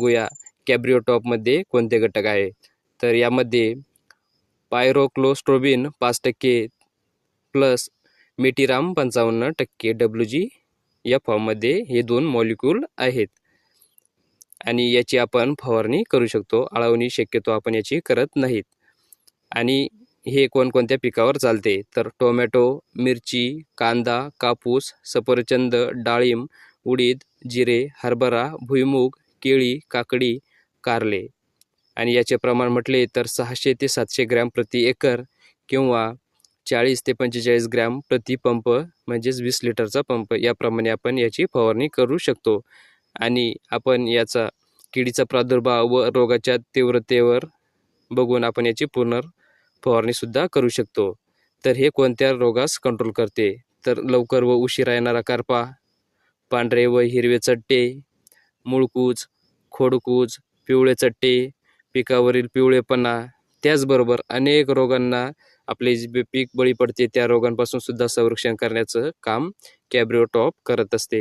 बघूया कॅब्रिओ टॉपमध्ये कोणते घटक आहे. तर यामध्ये पायरोक्लोस्ट्रोबिन पाच टक्के प्लस मेटीराम पंचावन्न टक्के डब्ल्यू जी या फॉर्ममध्ये हे दोन मॉलिक्यूल आहेत. आणि याची आपण फवारणी करू शकतो. आळवणी शक्यतो आपण याची करत नाहीत. आणि हे कोणकोणत्या पिकावर चालते. तर टोमॅटो मिरची कांदा कापूस सफरचंद डाळिंब उडीद जिरे हरभरा भुईमूग केळी काकडी कारले आणि याचे प्रमाण म्हटले तर सहाशे ते सातशे ग्रॅम प्रति एकर किंवा चाळीस ते पंचेचाळीस ग्रॅम प्रति पंप म्हणजेच वीस लिटरचा पंप. याप्रमाणे आपण याची फवारणी करू शकतो. आणि आपण याचा किडीचा प्रादुर्भाव व रोगाच्या तीव्रतेवर बघून आपण याची पुनर् फवारणीसुद्धा करू शकतो. तर हे कोणत्या रोगास कंट्रोल करते? तर लवकर व उशिरा येणारा करपा पांढरे व हिरवे चट्टे मुळकूज खोडकूज पिवळे चट्टे पिकावरील पिवळेपणा त्याचबरोबर अनेक रोगांना आपले जे पीक बळी पडते त्या रोगांपासून सुद्धा संरक्षण करण्याचं काम कॅब्रिओ टॉप करत असते.